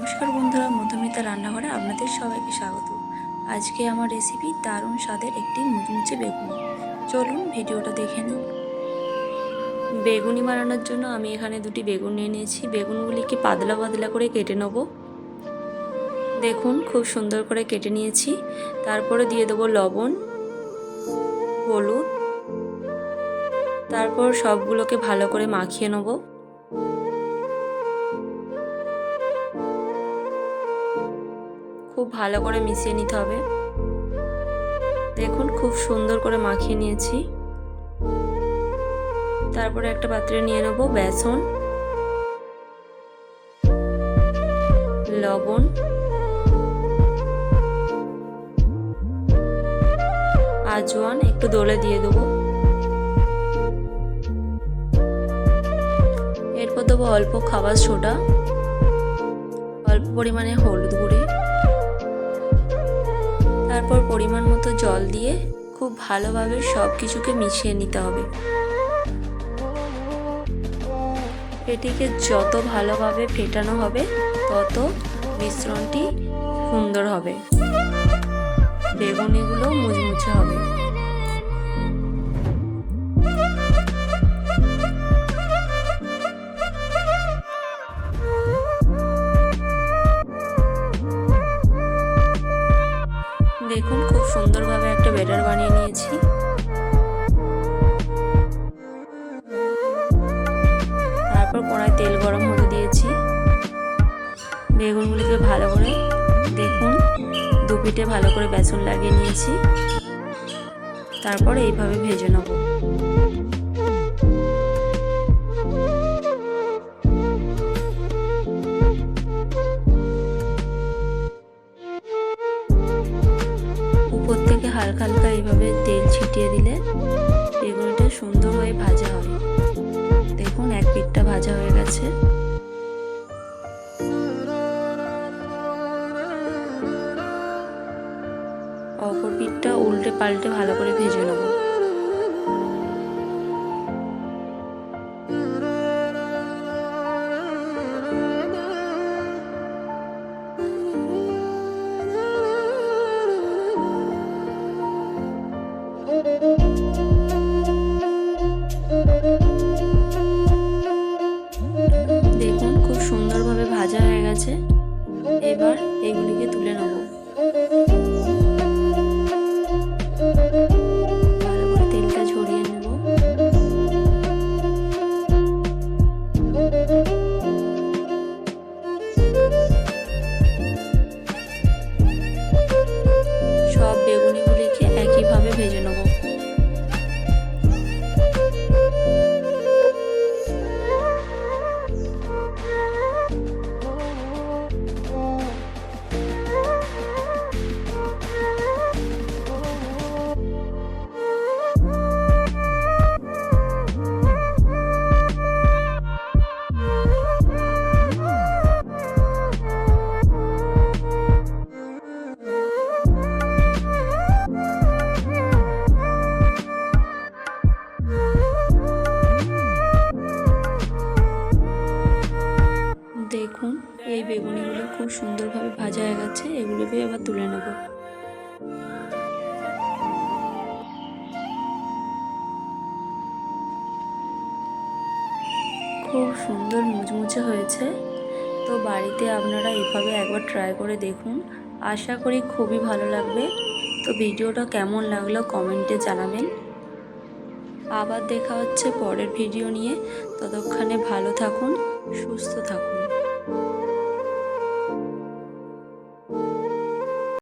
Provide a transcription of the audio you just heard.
সুস্মিতা রান্নাঘরে আপনাদের সবাইকে স্বাগত। আজকে আমার রেসিপি দারুণ স্বাদের একটি মুচমুচে বেগুনি। চলুন ভিডিওটা দেখে নিন বেগুনি বানানোর জন্য আমি এখানে দুটি বেগুন নিয়ে নিয়েছি। বেগুনগুলিকে পাতলা পাতলা করে কেটে নেব। দেখুন, খুব সুন্দর করে কেটে নিয়েছি। তারপরে দিয়ে দেবো লবণ, হলুদ। তারপর সবগুলোকে ভালো করে মাখিয়ে নেব। খুব ভালো করে মিশিয়ে নিতে হবে। দেখুন, খুব সুন্দর করে মাখিয়ে নিয়েছি। তারপরে একটা পাত্রে নিয়ে নেব বেসন, লবণ, আজওয়ান, একটু দোলে দিয়ে দেবো। এরপর দেবো অল্প খাবার সোডা, অল্প পরিমাণে হলুদ গুঁড়ি তারপর পরিমাণ মতো জল দিয়ে খুব ভালোভাবে সব কিছুকে মিশিয়ে নিতে হবে। এটিকে যত ভালোভাবে ফেটানো হবে, তত মিশ্রণটি সুন্দর হবে। বেগুনিগুলো মুচমুচে হবে। কড়াই তেল গরম হতে দিয়েছি। বেগুনগুলিকে ভালো করে দেখুন। দু পিঠে ভালো করে বেসন লাগিয়ে নিয়েছি। তারপর এইভাবে ভেজে নেব। উপর থেকে হালকা হালকা এইভাবে তেল ছিটিয়ে দিলে বেগুনিটা সুন্দর হয়ে ভাজা দেখুন এক পিঠটা ভাজা হয়ে গেছে। অপর পিঠটা উল্টে পাল্টে ভালো করে ভেজে নেব। এবার এগুলিকে তুলে নেব। এই বেগুনিগুলো খুব সুন্দরভাবে ভাজা হয়ে গেছে এগুলোকে এবার তুলে নেব। খুব সুন্দর মুচমুচে হয়েছে। তো বাড়িতে আপনারা এভাবে একবার ট্রাই করে দেখুন। আশা করি খুবই ভালো লাগবে। তো ভিডিওটা কেমন লাগল কমেন্টে জানাবেন। আবার দেখা হচ্ছে পরের ভিডিও নিয়ে। ততক্ষণে ভালো থাকুন, সুস্থ থাকুন।